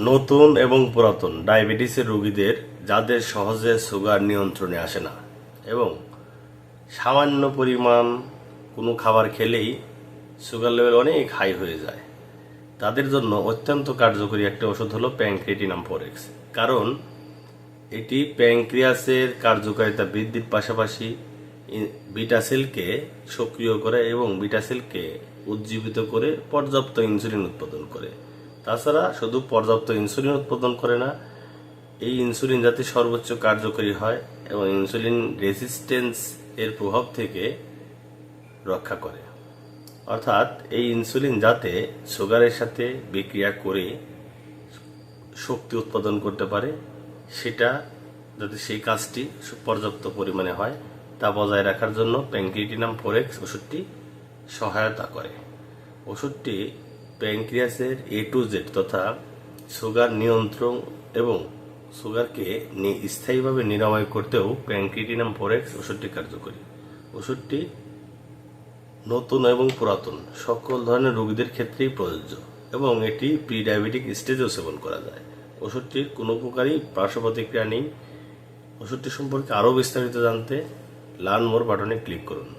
নতুন এবং পুরাতন ডায়াবেটিসের রোগীদের যাদের সহজে সুগার নিয়ন্ত্রণে আসে না এবং সামান্য পরিমাণ কোনো খাবার খেলেই সুগার লেভেল অনেক হাই হয়ে যায়, তাদের জন্য অত্যন্ত কার্যকরী একটা ওষুধ হলো প্যাংক্রিটিনাম ফোরেক্স। কারণ এটি প্যাংক্রিয়াসের কার্যকারিতা বৃদ্ধির পাশাপাশি ই- বিটা সেলকে সক্রিয় করে এবং বিটা সেলকে উজ্জীবিত করে পর্যাপ্ত ইনসুলিন উৎপাদন করে। তাছাড়া শুধু পর্যাপ্ত ইনসুলিন উৎপাদন করে না, এই ইনসুলিন যাতে সর্বোচ্চ কার্যকরী হয় এবং ইনসুলিন রেসিস্টেন্স এর প্রভাব থেকে রক্ষা করে। অর্থাৎ এই ইনসুলিন যাতে সুগারের সাথে বিক্রিয়া করে শক্তি উৎপাদন করতে পারে, সেটা যাতে সেই কাজটি পর্যাপ্ত পরিমাণে হয়, তা বজায় রাখার জন্য প্যাংক্রিটিনাম ফোরেক্স ওষুধটি সহায়তা করে। ওষুধটি প্যাংক্রিয়াসের এ টু জেড তথা সুগার নিয়ন্ত্রণ এবং সুগারকে স্থায়ীভাবে নিরাময় করতেও প্যাংক্রিটিনাম ফোরেক্স ওষুধটি কার্যকরী। ওষুধটি নতুন এবং পুরাতন। সকল ধরনের রোগীদের ক্ষেত্রেই প্রযোজ্য এবং এটি প্রি ডায়াবেটিক স্টেজেও সেবন করা যায়। ওষুধটির কোনো প্রকারই পার্শ্ব প্রতিক্রিয়া নেই। ওষুধটি সম্পর্কে আরও বিস্তারিত জানতে লার্ন মোর বাটনে ক্লিক করুন।